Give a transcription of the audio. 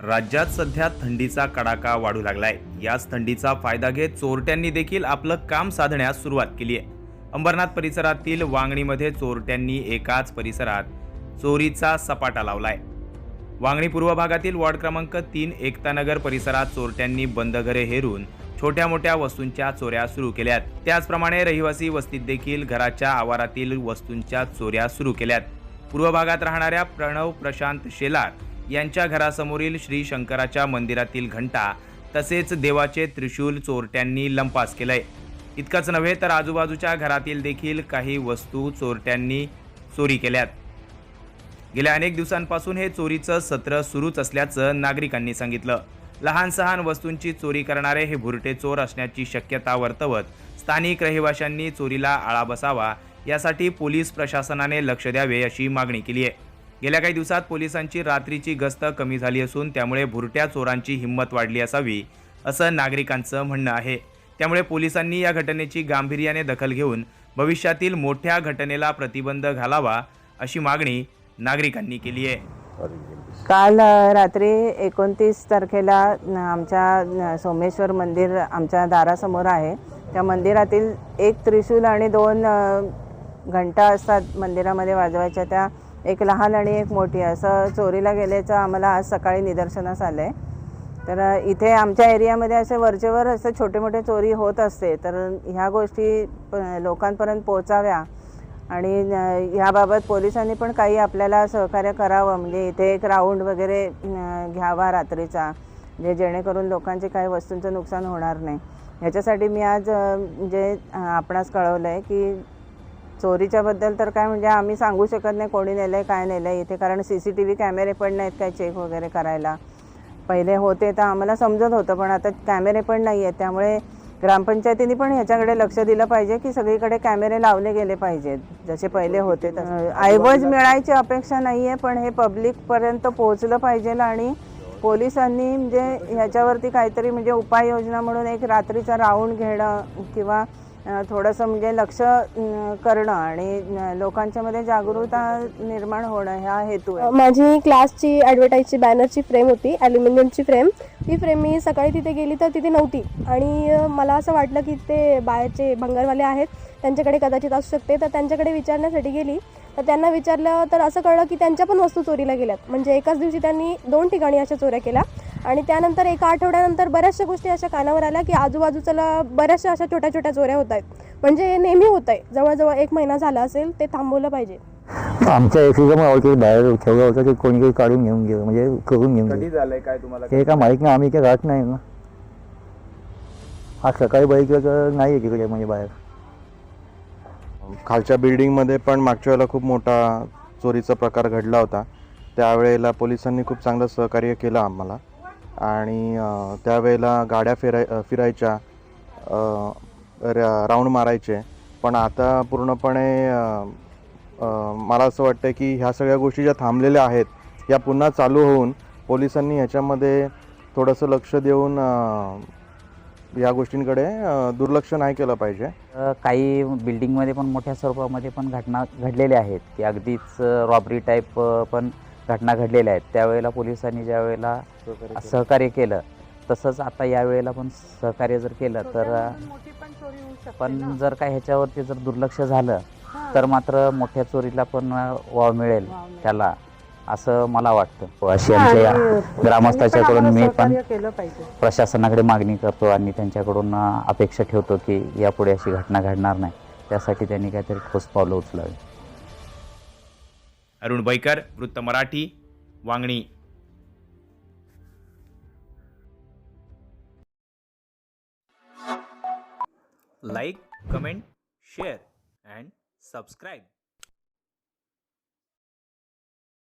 राज्यात सध्या थंडीचा कडाका वाढू लागलाय. याच थंडीचा फायदा घेत चोरट्यांनी देखील आपलं काम साधण्यास सुरुवात केली आहे. अंबरनाथ परिसरातील वांगणीमध्ये चोरट्यांनी एकाच परिसरात चोरीचा सपाटा लावलाय. वांगणी पूर्व भागातील वॉर्ड क्रमांक तीन एकतानगर परिसरात चोरट्यांनी बंद घरे हेरून छोट्या मोठ्या वस्तूंच्या चोऱ्या सुरू केल्यात. त्याचप्रमाणे रहिवासी वस्तीत देखील घराच्या आवारातील वस्तूंच्या चोऱ्या सुरू केल्यात. पूर्व भागात राहणाऱ्या प्रणव प्रशांत शेलार यांच्या घरासमोरील श्री शंकराच्या मंदिरातील घंटा तसेच देवाचे त्रिशूल चोरट्यांनी लंपास केलंय. इतकंच नव्हे तर आजूबाजूच्या घरातील देखील काही वस्तू चोरट्यांनी चोरी केल्यात. गेल्या अनेक दिवसांपासून हे चोरीचं सत्र सुरूच असल्याचं नागरिकांनी सांगितलं. लहान सहान वस्तूंची चोरी करणारे हे भुरटे चोर असण्याची शक्यता वर्तवत स्थानिक रहिवाशांनी चोरीला आळा बसावा यासाठी पोलीस प्रशासनाने लक्ष द्यावे अशी मागणी केली आहे. गेल्या काही दिवसात पोलिसांची रात्रीची गस्त कमी झाली असून त्यामुळे भुरट्या चोरांची हिंमत वाढली असावी असं नागरिकांचं म्हणणं आहे. त्यामुळे पोलिसांनी या घटनेची गांभीर्याने दखल घेऊन भविष्यातील मोठ्या घटनेला प्रतिबंध घालावा अशी मागणी नागरिकांनी केली आहे. काल रात्री एकोणतीस तारखेला आमच्या सोमेश्वर मंदिर आमच्या दारासमोर आहे. त्या मंदिरातील एक त्रिशूल आणि दोन घंटा असतात मंदिरामध्ये वाजवायच्या. त्या एक लहान आणि एक मोठी. असं चोरीला गेल्याचं आम्हाला आज सकाळी निदर्शनास आलं आहे तर इथे आमच्या एरियामध्ये असे वरचेवर असे छोटे मोठे चोरी होत असते. तर ह्या गोष्टी प- लोकांपर्यंत पोहोचाव्या. आणि ह्याबाबत पोलिसांनी पण काही आपल्याला सहकार्य करावं. म्हणजे इथे एक राऊंड वगैरे घ्यावा रात्रीचा म्हणजे जेणेकरून लोकांचे काही वस्तूंचं नुकसान होणार नाही. ह्याच्यासाठी मी आज जे म्हणजे, आपणास कळवलं आहे की चोरीच्याबद्दल तर काय म्हणजे आम्ही सांगू शकत नाही कोणी नेलं आहे काय नेलं आहे इथे कारण सी सी टी व्ही कॅमेरे पण नाहीत काय चेक वगैरे करायला. पहिले होते तर आम्हाला समजत होतं पण आता कॅमेरे पण नाही आहेत त्यामुळे ग्रामपंचायतीने पण ह्याच्याकडे लक्ष दिलं पाहिजे की सगळीकडे कॅमेरे लावले गेले पाहिजेत. जसे पहिले होते ऐवज मिळायची अपेक्षा नाही आहे पण हे पब्लिकपर्यंत पोहोचलं पाहिजे आणि पोलिसांनी म्हणजे ह्याच्यावरती काहीतरी म्हणजे उपाययोजना म्हणून एक रात्रीचा राऊंड घेणं किंवा थोडंसं म्हणजे लक्ष करणं आणि लोकांच्यामध्ये जागरूकता निर्माण होणं ह्या हेतू आहे. माझी क्लासची ॲडव्हर्टाईजची बॅनरची फ्रेम होती ॲल्युमिनियमची फ्रेम ती फ्रेम मी सकाळी तिथे गेली तर तिथे नव्हती. आणि मला असं वाटलं की ते बाहेरचे भंगारवाले आहेत त्यांच्याकडे कदाचित असू शकते. तर त्यांच्याकडे विचारण्यासाठी गेली. तर त्यांना विचारलं तर असं कळलं की त्यांच्या पण वस्तू चोरीला गेल्यात. म्हणजे एकाच दिवशी त्यांनी दोन ठिकाणी अशा चोऱ्या केल्या. आणि त्यानंतर एका आठवड्यानंतर बऱ्याचशा गोष्टी अशा कानावर आल्या की आजूबाजूला बऱ्याचशा अशा छोट्या छोट्या चोऱ्या होत आहेत. म्हणजे हे नेहमी होत आहे. जवळजवळ एक महिना झाला असेल ते थांबवलं पाहिजे. आमच्या एसीचं मावळती बाहेर ठेवलं होतं ते कोणीतरी काढून घेऊन गेलं म्हणजे करून घेऊन कधी गेलं झालंय काय तुम्हाला ते काय माहीत नाही आम्ही काय राहत नाही ना आज सकाळी तर नाही आहे तिकडे म्हणजे बाहेर खालच्या बिल्डिंगमध्ये पण मागच्या वेळेला खूप मोठा चोरीचा प्रकार घडला होता. त्यावेळेला पोलिसांनी खूप चांगलं सहकार्य केलं आम्हाला. आणि अ, त्यावेळेला गाड्या फिराय अ, फिरायच्या अ, रा- राऊंड मारायचे. पण आता पूर्णपणे अ, मला असं वाटतं की ह्या सगळ्या गोष्टी ज्या थांबलेल्या आहेत या पुन्हा चालू होऊन पोलिसांनी ह्याच्यामध्ये थोडंसं लक्ष देऊन या गोष्टींकडे दुर्लक्ष नाही केलं पाहिजे. काही बिल्डिंगमध्ये पण मोठ्या स्वरूपामध्ये पण घटना घडलेल्या आहेत की अगदीच रॉबरी टाईप पण घटना घडलेल्या आहेत. त्यावेळेला पोलिसांनी ज्या वेळेला सहकार्य केलं तसंच आता यावेळेला पण सहकार्य जर केलं तर पण जर काय ह्याच्यावरती जर दुर्लक्ष झालं तर मात्र मोठ्या चोरीला पण वाव मिळेल त्याला असं मला वाटतं. अशी आमच्या ग्रामस्थाच्याकडून मी पण प्रशासनाकडे मागणी करतो आणि त्यांच्याकडून अपेक्षा ठेवतो की यापुढे अशी घटना घडणार नाही. त्यासाठी त्यांनी काहीतरी ठोस पावलं उचलावी. अरुण बैकर वृत्त Marathi Vangani. Like comment share and subscribe.